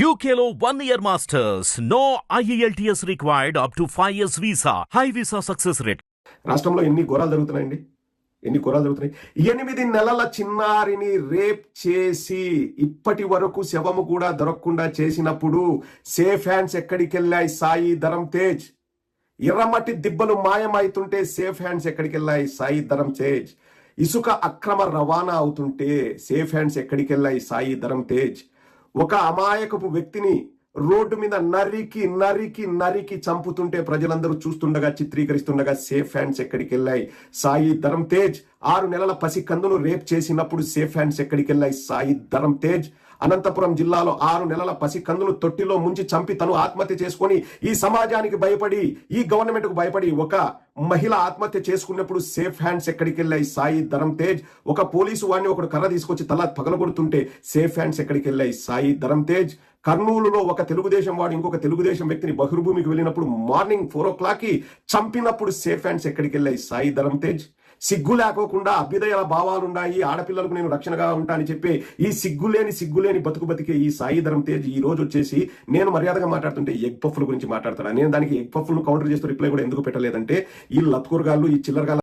యూకేలో one year masters no IELTS required up to five years visa high visa success rate రాష్ట్రంలో ఎన్ని ఘోరాలు జరుగుతున్నాయండి? ఎన్ని ఘోరాలు జరుగుతున్నాయి? ఎనిమిది నెలల చిన్నారిని రేప్ చేసి ఇప్పటి వరకు శవము కూడా దొరకకుండా చేసినప్పుడు సేఫ్ హ్యాండ్స్ ఎక్కడికి వెళ్ళాయి సాయి ధరం తేజ్? ఎర్రమట్టి దిబ్బలు మాయమైతుంటే సేఫ్ హ్యాండ్స్ ఎక్కడికి వెళ్ళాయి సాయి ధరం తేజ్? ఇసుక అక్రమ రవాణా అవుతుంటే సేఫ్ హ్యాండ్స్ ఎక్కడికి వెళ్ళాయి సాయి ధరం తేజ్? ఒక అమాయకపు వ్యక్తిని రోడ్డు మీద నరికి నరికి నరికి చంపుతుంటే ప్రజలందరూ చూస్తుండగా చిత్రీకరిస్తుండగా సేఫ్ హ్యాండ్స్ ఎక్కడికి వెళ్ళాయి సాయి ధరం తేజ్ ఆరు నెలల పసి కందును రేప్ చేసినప్పుడు సేఫ్ హ్యాండ్స్ ఎక్కడికి వెళ్ళాయి సాయి ధరం తేజ్ అనంతపురం జిల్లాలో ఆరు నెలల పసి కందులు తొట్టిలో ముంచి చంపి తను ఆత్మహత్య చేసుకొని ఈ సమాజానికి భయపడి ఈ గవర్నమెంట్కు భయపడి ఒక మహిళ ఆత్మహత్య చేసుకున్నప్పుడు సేఫ్ హ్యాండ్స్ ఎక్కడికి వెళ్ళాయి సాయి ధరం తేజ్ ఒక పోలీసు వాడిని ఒకడు కర్ర తీసుకొచ్చి తల పగలగొడుతుంటే సేఫ్ హ్యాండ్స్ ఎక్కడికి వెళ్ళాయి సాయి ధరం తేజ్ కర్నూలులో ఒక తెలుగుదేశం వాడు ఇంకొక తెలుగుదేశం వ్యక్తిని బహిర్భూమికి వెళ్ళినప్పుడు మార్నింగ్ ఫోర్ ఓ క్లాక్కి చంపినప్పుడు సేఫ్ హ్యాండ్స్ ఎక్కడికి వెళ్ళాయి సాయి ధరం తేజ్ సిగ్గు లేకోకుండా అభ్యుదయాల భావాలున్నాయి. ఆడపిల్లలకు నేను రక్షణగా ఉంటానని చెప్పి ఈ సిగ్గులేని సిగ్గులేని బతుకు బతికే ఈ సాయి ధరం తేజ్ ఈ రోజు వచ్చేసి నేను మర్యాదగా మాట్లాడుతుంటే ఎగ్ పఫ్ల గురించి మాట్లాడతాను నేను దానికి ఎగ్ పఫ్లను కౌంటర్ చేస్తూ రిప్లై కూడా ఎందుకు పెట్టలేదంటే ఈ లత్కూరగాళ్ళు ఈ చిల్లరగాళ్ళు